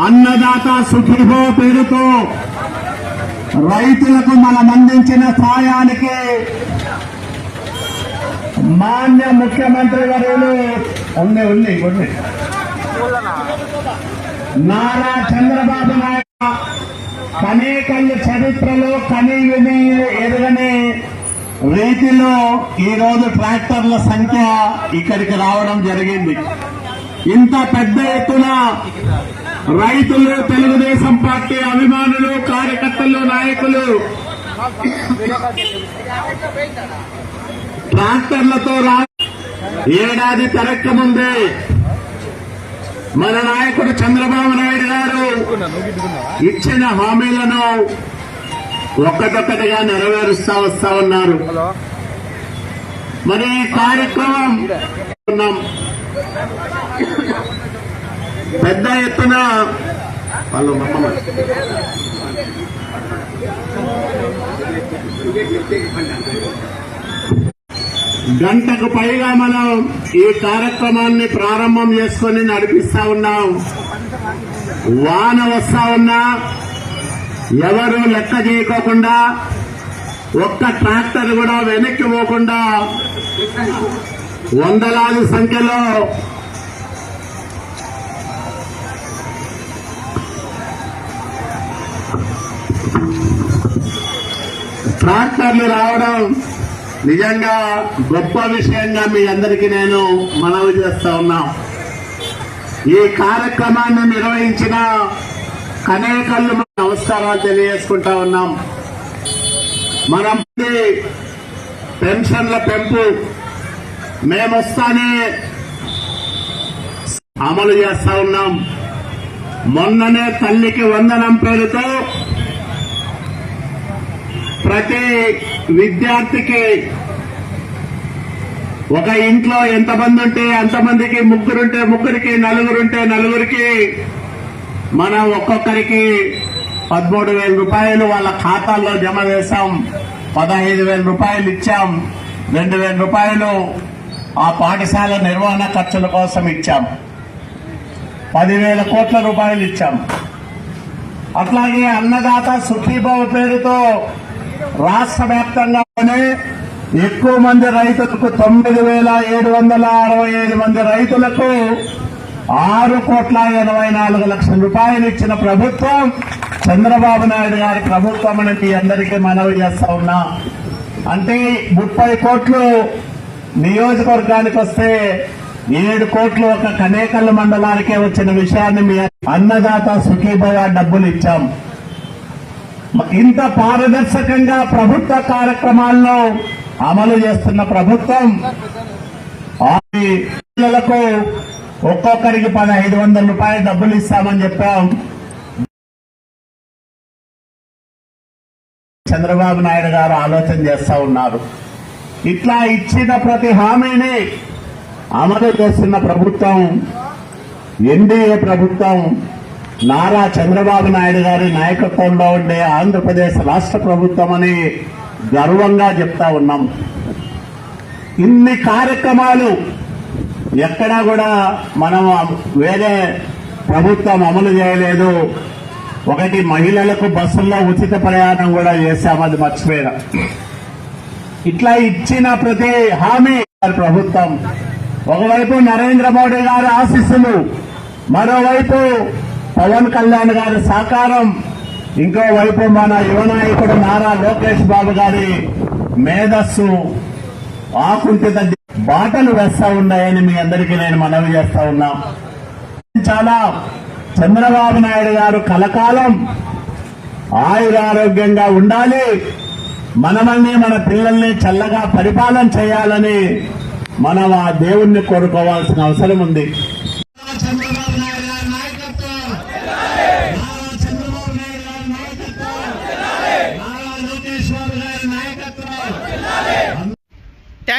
అన్నదాత సుఖీభో పేరుతో రైతులకు మనం అందించిన సాయానికి మాన్య ముఖ్యమంత్రి వర్యులు ఉంది ఉంది ఉంది. నారా చంద్రబాబు నాయుడు కనేకల్లి చరిత్రలో కని విని ఎరగని రీతిలో ఈ రోజు ట్రాక్టర్ల సంఖ్య ఇక్కడికి రావడం జరిగింది. ఇంత పెద్ద ఎత్తున రైతులు తెలుగుదేశం పార్టీ అభిమానులు కార్యకర్తలు నాయకులు ట్రాక్టర్లతో రా ఏడాది తిరక్కముందే మన నాయకుడు చంద్రబాబు నాయుడు గారు ఇచ్చిన హామీలను ఒక్కటొక్కటిగా నెరవేరుస్తా వస్తా ఉన్నారు మరి ఈ కార్యక్రమం ఉన్నాం. పెద్ద ఎత్తున వాళ్ళు గంటకు పైగా మనం ఈ కార్యక్రమాన్ని ప్రారంభం చేసుకొని నడిపిస్తా ఉన్నాం. వాన వస్తా ఉన్నా ఎవరు లెక్క చేయకోకుండా ఒక్క ట్రాక్టర్ కూడా వెనక్కి పోకుండా వందలాది సంఖ్యలో ట్రాక్టర్లు రావడం నిజంగా గొప్ప విషయంగా మీ అందరికీ నేను మనవి చేస్తా ఉన్నాం. ఈ కార్యక్రమాన్ని నిర్వహించిన కనేకళ్ళు నమస్కారాలు తెలియజేసుకుంటా ఉన్నాం. మనం పెన్షన్ల పెంపు మేమొస్తానే అమలు చేస్తా ఉన్నాం. మొన్ననే తల్లికి వందనం పేరుతో ప్రతి విద్యార్థికి ఒక ఇంట్లో ఎంతమంది ఉంటే అంతమందికి ముగ్గురుంటే ముగ్గురికి నలుగురుంటే నలుగురికి మనం ఒక్కొక్కరికి పదమూడు వేల రూపాయలు వాళ్ళ ఖాతాల్లో జమ చేశాం. పదహైదు వేల రూపాయలు ఇచ్చాం. రెండు వేల రూపాయలు ఆ పాఠశాల నిర్వహణ ఖర్చుల కోసం ఇచ్చాం. పదివేల కోట్ల రూపాయలు ఇచ్చాం. అట్లాగే అన్నదాత సుఖీభావ పేరుతో రాష్ట్ర వ్యాప్తంగానే ఎక్కువ మంది రైతులకు తొమ్మిది వేల ఏడు వందల అరవై ఐదు మంది రైతులకు ఆరు కోట్ల ఎనభై నాలుగు లక్షల రూపాయలు ఇచ్చిన ప్రభుత్వం. చంద్రబాబు నాయుడు గారి ప్రభుత్వం అని మీ అందరికీ మనవి చేస్తా ఉన్నా. అంటే ముప్పై కోట్లు నియోజకవర్గానికి వస్తే ఏడు కోట్లు ఒక కనేకల్ మండలానికే వచ్చిన విషయాన్ని మీ అన్నదాత సుఖీభవ డబ్బులు ఇచ్చాం. ఇంత పారదర్శకంగా ప్రభుత్వ కార్యక్రమాల్లో అమలు చేస్తున్న ప్రభుత్వం ఆ పిల్లలకు ఒక్కొక్కరికి పదహైదు వందల రూపాయలు డబ్బులు ఇస్తామని చెప్పాం. చంద్రబాబు నాయుడు గారు ఆలోచన చేస్తా ఉన్నారు. ఇట్లా ఇచ్చిన ప్రతి హామీని అమలు చేస్తున్న ప్రభుత్వం ఎన్డీఏ ప్రభుత్వం నారా చంద్రబాబు నాయుడు గారి నాయకత్వంలో ఉండే ఆంధ్రప్రదేశ్ రాష్ట్ర ప్రభుత్వం అని గర్వంగా చెప్తా ఉన్నాం. ఇన్ని కార్యక్రమాలు ఎక్కడా కూడా మనం వేరే ప్రభుత్వం అమలు చేయలేదు. ఒకటి మహిళలకు బస్సుల్లో ఉచిత ప్రయాణం కూడా చేశాం అది మర్చిపోయినా. ఇట్లా ఇచ్చిన ప్రతి హామీ ప్రభుత్వం. ఒకవైపు నరేంద్ర మోడీ గారి ఆశీస్సులు మరోవైపు పవన్ కళ్యాణ్ గారి సహకారం. ఇంకోవైపు మన యువ నాయకుడు నారా లోకేష్ బాబు గారి మేధస్సు ఆకుంఠిత బాటలు వేస్తా ఉన్నాయని మీ అందరికీ నేను మనవి చేస్తా ఉన్నా. చాలా చంద్రబాబు నాయుడు గారు కలకాలం ఆయురారోగ్యంగా ఉండాలి. మనమల్ని మన పిల్లల్ని చల్లగా పరిపాలన చేయాలని మనం ఆ దేవుణ్ణి కోరుకోవాల్సిన అవసరం ఉంది చంద్రబాబు నాయుడు గారి నాయకత్వం నారా చంద్రబాబు నాయుడు గారి నాయకత్వం నారా లోకేష్ బాబు గారి నాయకత్వం